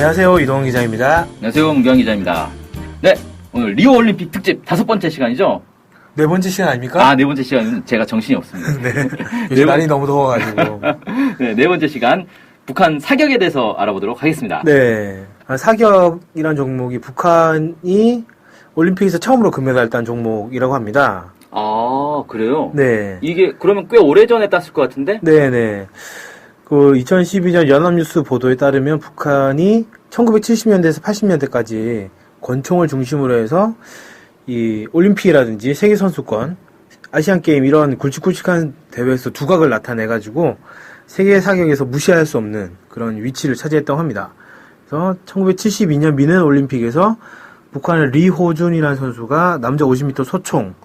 안녕하세요. 이동훈 기자입니다. 안녕하세요, 문경 기자입니다. 네, 오늘 리오 올림픽 특집 다섯 번째 시간이죠? 네 번째 시간 아닙니까? 아, 네 번째 시간은 제가 정신이 없습니다. 네. 네 요즘 번- 날이 너무 더워가지고. 네, 네 번째 시간 북한 사격에 대해서 알아보도록 하겠습니다. 네. 아, 사격이란 종목이 북한이 올림픽에서 처음으로 금메달 딴 종목이라고 합니다. 아, 그래요? 네. 이게 그러면 꽤 오래전에 땄을 것 같은데? 네네. 그 2012년 연합뉴스 보도에 따르면 북한이 1970년대에서 80년대까지 권총을 중심으로 해서 이 올림픽이라든지 세계 선수권, 아시안 게임 이런 굵직굵직한 대회에서 두각을 나타내 가지고 세계 사격에서 무시할 수 없는 그런 위치를 차지했다고 합니다. 그래서 1972년 미넨 올림픽에서 북한의 리호준이라는 선수가 남자 50m 소총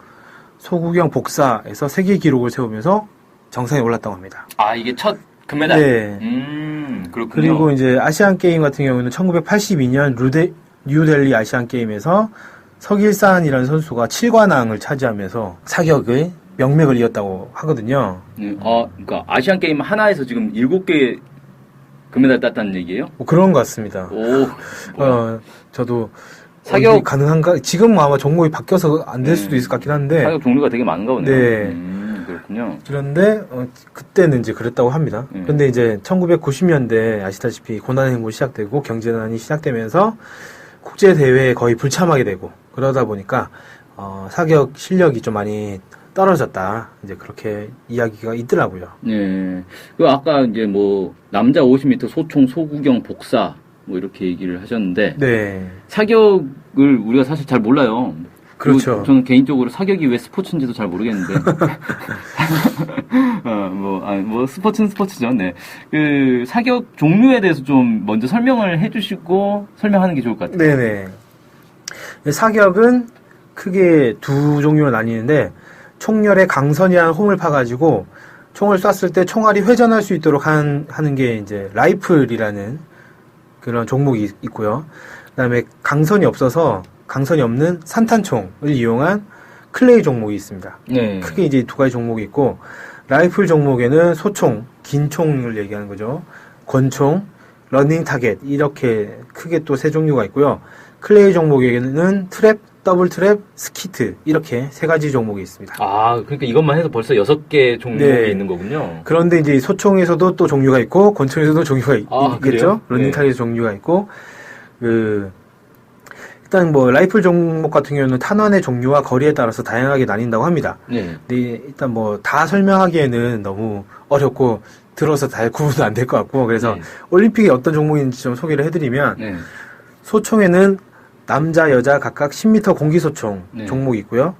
소구경 복사에서 세계 기록을 세우면서 정상에 올랐다고 합니다. 아, 이게 첫 금메달? 네. 음, 그렇군요. 그리고 이제 아시안 게임 같은 경우는 1982년 루데, 뉴델리 아시안 게임에서 석일산이라는 선수가 7관왕을 차지하면서 사격의 명맥을 이었다고 하거든요. 네, 아, 그러니까 아시안 게임 하나에서 지금 일곱 개 금메달 땄다는 얘기예요? 뭐 그런 것 같습니다. 오. 어, 저도 사격- 가능한가? 지금 아마 종목이 바뀌어서 안 될 수도 음. 있을 것 같긴 한데 사격 종류가 되게 많은가 보네요. 네. 음, 그렇군요. 그런데 어, 그때는 이제 그랬다고 합니다. 음. 근데 이제 1990년대 아시다시피 고난 행보 시작되고 경제난이 시작되면서 국제 대회에 거의 불참하게 되고 그러다 보니까 어, 사격 실력이 좀 많이 떨어졌다. 이제 그렇게 이야기가 있더라고요. 네. 그 아까 이제 뭐 남자 50m 소총 소구경 복사 뭐 이렇게 얘기를 하셨는데 네. 사격을 우리가 사실 잘 몰라요. 그렇죠. 저는 개인적으로 사격이 왜 스포츠인지도 잘 모르겠는데. 어, 뭐, 아, 뭐, 스포츠는 스포츠죠. 네. 그, 사격 종류에 대해서 좀 먼저 설명을 해주시고 설명하는 게 좋을 것 같아요. 네네. 사격은 크게 두 종류로 나뉘는데 총열에 강선이라는 홈을 파가지고 총을 쐈을 때 총알이 회전할 수 있도록 한, 하는 게 이제 라이플이라는 그런 종목이 있- 있고요. 그 다음에 강선이 없어서 강선이 없는 산탄총을 이용한 클레이 종목이 있습니다. 네. 크게 이제 두 가지 종목이 있고 라이플 종목에는 소총, 긴 총을 얘기하는 거죠. 권총, 러닝 타겟 이렇게 크게 또 세 종류가 있고요. 클레이 종목에는 트랩, 더블 트랩, 스키트 이렇게 세 가지 종목이 있습니다. 아, 그러니까 이것만 해서 벌써 여섯 개 종목이 네. 있는 거군요. 그런데 이제 소총에서도 또 종류가 있고 권총에서도 종류가 있, 아, 겠죠 그래요? 러닝 네. 타겟 종류가 있고 그 일단 뭐 라이플 종목 같은 경우는 탄환의 종류와 거리에 따라서 다양하게 나뉜다고 합니다. 네. 근데 일단 뭐 다 설명하기에는 너무 어렵고 들어서 다 구분도 안 될 것 같고 그래서 네. 올림픽이 어떤 종목인지 좀 소개를 해드리면 네. 소총에는 남자 여자 각각 10m 공기 소총 네. 종목이 있고요.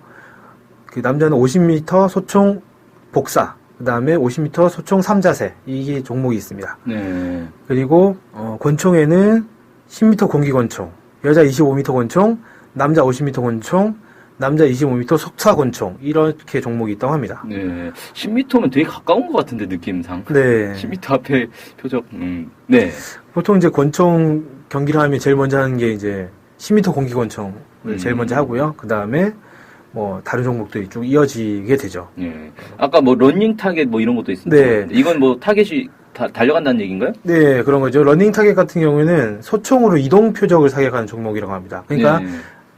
그 남자는 50m 소총 복사 그다음에 50m 소총 3자세 이게 종목이 있습니다. 네. 그리고 어, 권총에는 10m 공기 권총, 여자 25m 권총, 남자 50m 권총, 남자 25m 속사 권총 이렇게 종목이 있다고 합니다. 네. 10m면 되게 가까운 것 같은데, 느낌상. 네. 10m 앞에 표적, 음, 네. 보통 이제 권총 경기를 하면 제일 먼저 하는 게 이제 10m 공기 권총을 음. 제일 먼저 하고요. 그 다음에 뭐 다른 종목들이 쭉 이어지게 되죠. 네. 아까 뭐 러닝 타겟 뭐 이런 것도 있습니다. 네. 이건 뭐 타겟이 다, 달려간다는 얘기인가요? 네, 그런 거죠. 러닝 타겟 같은 경우에는 소총으로 이동 표적을 사격하는 종목이라고 합니다. 그러니까 네.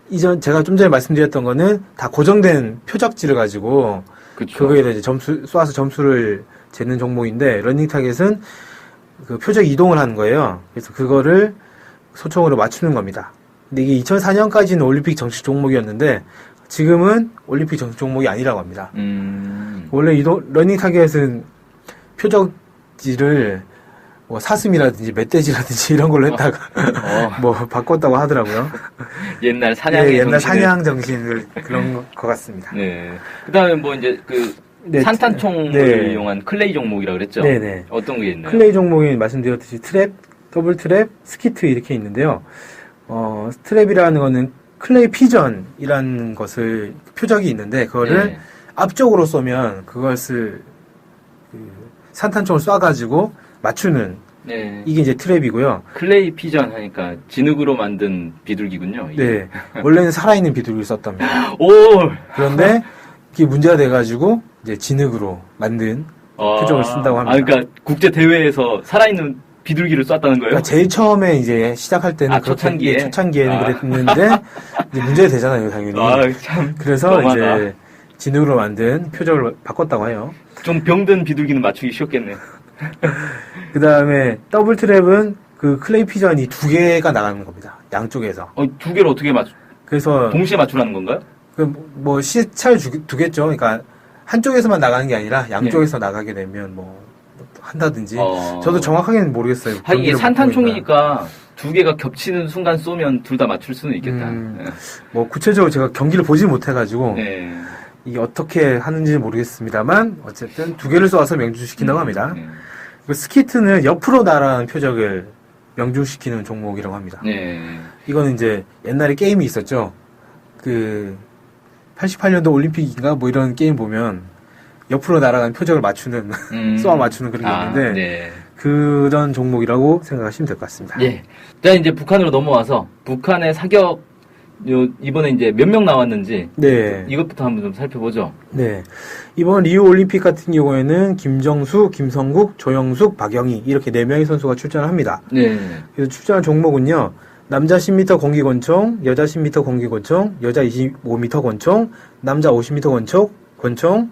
이전 제가 좀 전에 말씀드렸던 거는 다 고정된 표적지를 가지고 그쵸. 그거에 대해 점수 쏴서 점수를 재는 종목인데 러닝 타겟은 그 표적 이동을 하는 거예요. 그래서 그거를 소총으로 맞추는 겁니다. 근데 이게 2004년까지는 올림픽 정식 종목이었는데 지금은 올림픽 정식 종목이 아니라고 합니다. 음. 원래 이동 러닝 타겟은 표적 지를 뭐 사슴이라든지 멧돼지라든지 이런 걸로 했다가 어, 뭐 바꿨다고 하더라고요. 옛날 예, 옛날 정신을- 사냥 정신을 그런 것- 것 같습니다. 네. 그 다음에 뭐 이제 그 네, 산탄총을 네. 이용한 클레이 종목이라 그랬죠? 네네. 어떤 게 있나요? 클레이 종목이 말씀드렸듯이 트랩, 더블 트랩, 스키트 이렇게 있는데요. 어, 트랩이라는 거는 클레이 피전이라는 것을 표적이 있는데 그거를 네. 앞쪽으로 쏘면 그것을 그 산탄총을 쏴가지고 맞추는 네. 이게 이제 트랩이고요. 클레이 피전 하니까 진흙으로 만든 비둘기군요. 이게. 네, 원래는 살아있는 비둘기를 썼답니다. 오! 그런데 이게 문제가 돼가지고 이제 진흙으로 만든 아, 표적을 쓴다고 합니다. 아, 그러니까 국제 대회에서 살아있는 비둘기를 쐈다는 거예요? 그러니까 제일 처음에 이제 시작할 때는 아, 초창기에? 예, 초창기에는 아. 그랬는데 이제 문제가 되잖아요, 당연히. 아, 참. 그래서 너무하다. 이제 진흙으로 만든 표적을 바꿨다고 해요. 좀 병든 비둘기는 맞추기 쉬웠겠네. 그 다음에 더블 트랩은 그 클레이 피전이 두 개가 나가는 겁니다. 양쪽에서. 어, 두 개를 어떻게 맞추, 그래서 동시에 맞추라는 건가요? 그 뭐 시차를 주, 두겠죠. 그러니까 한쪽에서만 나가는 게 아니라 양쪽에서 나가게 되면 뭐 한다든지. 네. 어. 저도 정확하게는 모르겠어요. 이게 경기를 못 보니까. 산탄총이니까 두 개가 겹치는 순간 쏘면 둘 다 맞출 수는 있겠다. 음. 뭐 구체적으로 제가 경기를 보지 못해가지고 네. 이게 어떻게 하는지는 모르겠습니다만 어쨌든 두 개를 쏘아서 명중시킨다고 합니다. 네. 그 스키트는 옆으로 날아가는 표적을 명중시키는 종목이라고 합니다. 네. 이거는 이제 옛날에 게임이 있었죠. 그 88년도 올림픽인가 뭐 이런 게임 보면 옆으로 날아가는 표적을 맞추는 음. 쏘아 맞추는 그런 게 아, 있는데 네. 그런 종목이라고 생각하시면 될 것 같습니다. 예. 자, 이제 북한으로 넘어와서 북한의 사격, 요, 이번에 이제 몇 명 나왔는지 네. 이것부터 한번 좀 살펴보죠. 네. 이번 리우 올림픽 같은 경우에는 김정수, 김성국, 조영숙, 박영희 이렇게 네 명의 선수가 출전을 합니다. 네. 그래서 출전한 종목은요. 남자 10m 공기 권총, 여자 10m 공기 권총, 여자 25m 권총, 남자 50m 권총, 권총,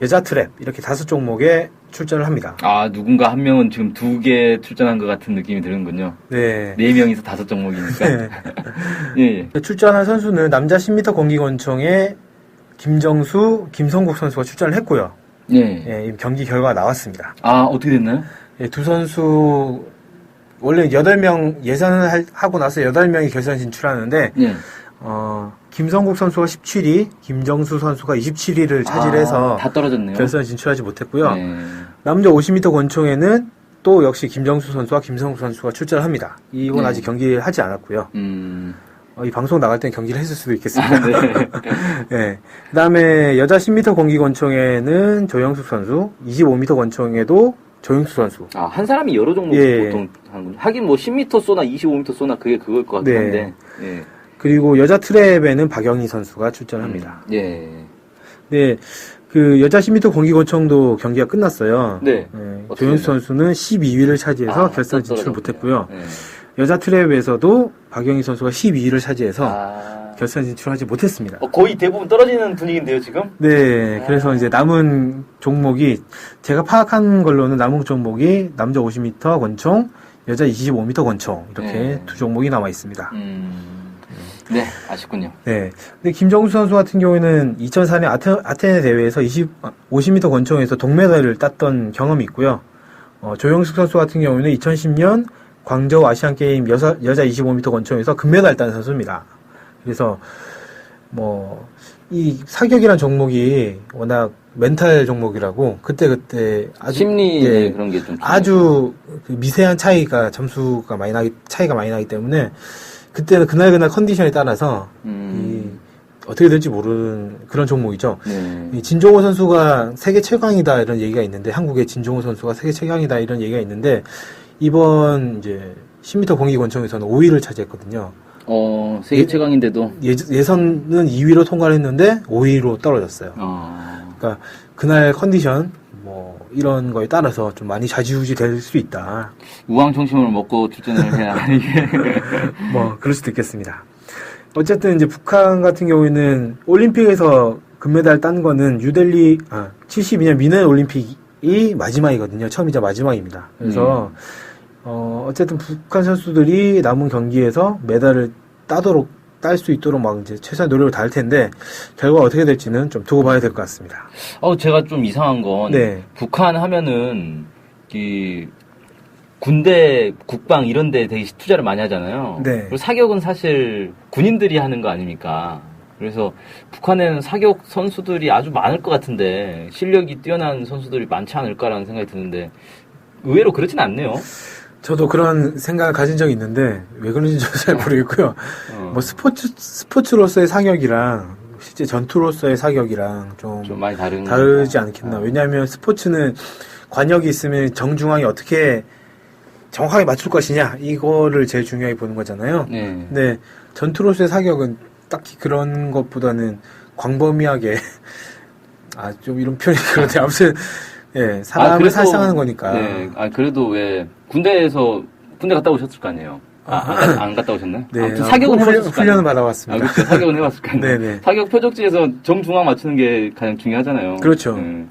여자 트랩 이렇게 다섯 종목에 출전을 합니다. 아, 누군가 한 명은 지금 두 개 출전한 것 같은 느낌이 드는군요. 네. 네 명이서 다섯 종목이니까. 네. 예, 예. 출전한 선수는 남자 10m 공기권총에 김정수, 김성국 선수가 출전을 했고요. 예. 예, 이 경기 결과가 나왔습니다. 아, 어떻게 됐나요? 예, 두 선수 원래 8명 예선을 할- 하고 나서 8명이 결선 진출하는데 예. 어, 김성국 선수가 17위, 김정수 선수가 27위를 차지해서 아, 다 떨어졌네요. 결선 진출하지 못했고요. 네. 남자 50m 권총에는 또 역시 김정수 선수와 김성국 선수가 출전을 합니다. 이건 네. 아직 경기를 하지 않았고요. 음. 어, 이 방송 나갈 땐 경기를 했을 수도 있겠습니다. 아, 네. 네. 그 다음에 여자 10m 공기 권총에는 조영숙 선수, 25m 권총에도 조영숙 선수. 아, 한 사람이 여러 종목 예. 보통 하는군요. 하긴 뭐 10m 쏘나 25m 쏘나 그게 그걸 것 같긴 네. 예. 그리고 여자 트랩에는 박영희 선수가 출전합니다. 예. 네. 그 여자 10m 공기 권총도 경기가 끝났어요. 네. 네, 조영수 선수는 12위를 차지해서 아, 결선 또 진출 떨어졌네요. 못했고요. 예. 여자 트랩에서도 박영희 선수가 12위를 차지해서 아. 결선 진출하지 못했습니다. 어, 거의 대부분 떨어지는 분위기인데요, 지금? 네, 아. 그래서 이제 남은 종목이 제가 파악한 걸로는 남은 종목이 남자 50m 권총, 여자 25m 권총 이렇게 네. 두 종목이 남아 있습니다. 음. 네, 아쉽군요. 네. 근데 김정수 선수 같은 경우에는 2004년 아테, 아테네 대회에서 20, 50m 권총에서 동메달을 땄던 경험이 있고요. 어, 조영숙 선수 같은 경우에는 2010년 광저우 아시안 게임 여자, 여자 25m 권총에서 금메달 딴 선수입니다. 그래서 뭐 이 사격이란 종목이 워낙 멘탈 종목이라고 그때 그때 아주 심리 예, 그런 게 좀. 아주 그 미세한 차이가 점수가 많이 나기 차이가 많이 나기 때문에 그때는 그날 그날 컨디션에 따라서 음. 이 어떻게 될지 모르는 그런 종목이죠. 네. 이 진종호 선수가 세계 최강이다 이런 얘기가 있는데 한국의 진종호 선수가 세계 최강이다 이런 얘기가 있는데 이번 이제 10m 공기 권총에서는 5위를 차지했거든요. 어, 세계 예- 최강인데도. 예, 예선은 2위로 통과를 했는데 5위로 떨어졌어요. 어. 그러니까 그날 컨디션 뭐 이런 거에 따라서 좀 많이 좌지우지 될 수 있다. 우왕청심을 먹고 출전을 해야 이게. 뭐 그럴 수도 있겠습니다. 어쨌든 이제 북한 같은 경우에는 올림픽에서 금메달 딴 거는 뉴델리 아 72년 미네 올림픽이 마지막이거든요. 처음이자 마지막입니다. 그래서 어 어쨌든 북한 선수들이 남은 경기에서 메달을 따도록 딸 수 있도록 막 이제 최선의 노력을 다할 텐데 결과 어떻게 될지는 좀 두고 봐야 될 것 같습니다. 어, 제가 좀 이상한 건. 네. 북한 하면은, 이, 군대, 국방 이런 데 되게 투자를 많이 하잖아요. 네. 그리고 사격은 사실 군인들이 하는 거 아닙니까? 그래서 북한에는 사격 선수들이 아주 많을 것 같은데 실력이 뛰어난 선수들이 많지 않을까라는 생각이 드는데 의외로 그렇진 않네요. 저도 그런 생각을 가진 적이 있는데 왜 그런지 잘 모르겠고요. 어, 뭐 스포츠 스포츠로서의 사격이랑 실제 전투로서의 사격이랑 좀, 좀 많이 다른 다르지? 않겠나. 어. 왜냐하면 스포츠는 관역이 있으면 정중앙이 어떻게 정확하게 맞출 것이냐 이거를 제일 중요하게 보는 거잖아요. 네. 근데 전투로서의 사격은 딱히 그런 것보다는 광범위하게 아 좀 이런 표현이 그런데 아무튼 예 사람을 그래도- 살상하는 거니까 네. 아 그래도 왜 군대에서 군대 갔다 오셨을 거 아니에요. 아, 안, 가- 안 갔다 오셨나요? 네. 아무튼 아, 사격은 훈련- 해봤을 거 훈련을 아니에요. 아, 받아왔습니다. 그렇죠. 사격은 해봤을 거 아니에요. 네네. 사격 표적지에서 정중앙 맞추는 게 가장 중요하잖아요. 그렇죠. 네.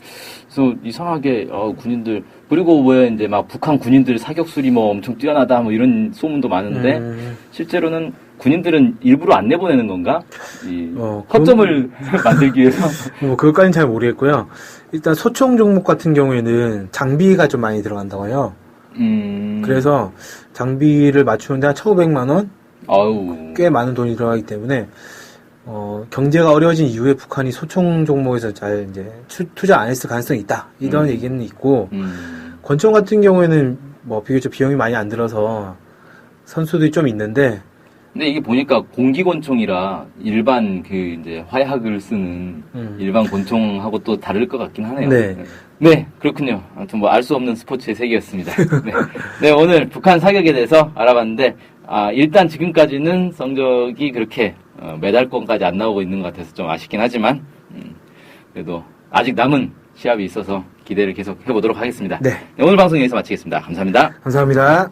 그래서 이상하게 어, 군인들 그리고 뭐야 이제 막 북한 군인들 사격술이 뭐 엄청 뛰어나다 뭐 이런 소문도 많은데 음, 실제로는 군인들은 일부러 안 내보내는 건가? 이 어, 허점을 만들기 위해서. 뭐 그것까지는 잘 모르겠고요. 일단 소총 종목 같은 경우에는 장비가 좀 많이 들어간다고 해요. 음. 그래서 장비를 맞추는데 한 1,500만 원? 아우. 꽤 많은 돈이 들어가기 때문에 어, 경제가 어려워진 이후에 북한이 소총 종목에서 잘 이제 추- 투자 안 했을 가능성이 있다. 이런 음. 얘기는 있고 음. 권총 같은 경우에는 뭐 비교적 비용이 많이 안 들어서 선수들이 좀 있는데 근데 이게 보니까 공기권총이라 일반 그 이제 화약을 쓰는 음. 일반 권총하고 또 다를 것 같긴 하네요. 네. 네, 그렇군요. 아무튼 뭐 알 수 없는 스포츠의 세계였습니다. 네. 네, 오늘 북한 사격에 대해서 알아봤는데, 아, 일단 지금까지는 성적이 그렇게 어, 메달권까지 안 나오고 있는 것 같아서 좀 아쉽긴 하지만, 음, 그래도 아직 남은 시합이 있어서 기대를 계속 해보도록 하겠습니다. 네. 네, 오늘 방송 여기서 마치겠습니다. 감사합니다. 감사합니다.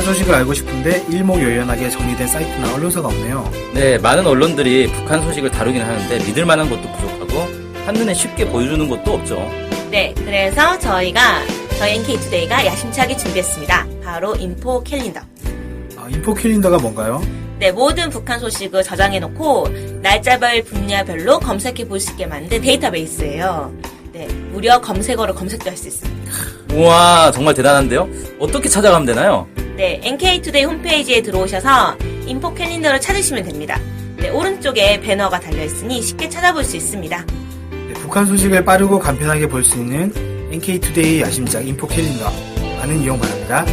북한 소식을 알고 싶은데 일목요연하게 정리된 사이트나 언론사가 없네요. 네, 많은 언론들이 북한 소식을 다루긴 하는데 믿을 만한 것도 부족하고 한눈에 쉽게 보여주는 것도 없죠. 네, 그래서 저희가 저희 NK투데이가 야심차게 준비했습니다. 바로 인포 캘린더. 아, 인포 캘린더가 뭔가요? 네, 모든 북한 소식을 저장해놓고 날짜별 분야별로 검색해 볼 수 있게 만든 데이터베이스예요. 네, 무려 검색어로 검색도 할 수 있습니다. 우와, 정말 대단한데요? 어떻게 찾아가면 되나요? 네, NK투데이 홈페이지에 들어오셔서 인포 캘린더를 찾으시면 됩니다. 네, 오른쪽에 배너가 달려있으니 쉽게 찾아볼 수 있습니다. 네, 북한 소식을 빠르고 간편하게 볼 수 있는 NK투데이 야심작 인포 캘린더 많은 이용 바랍니다.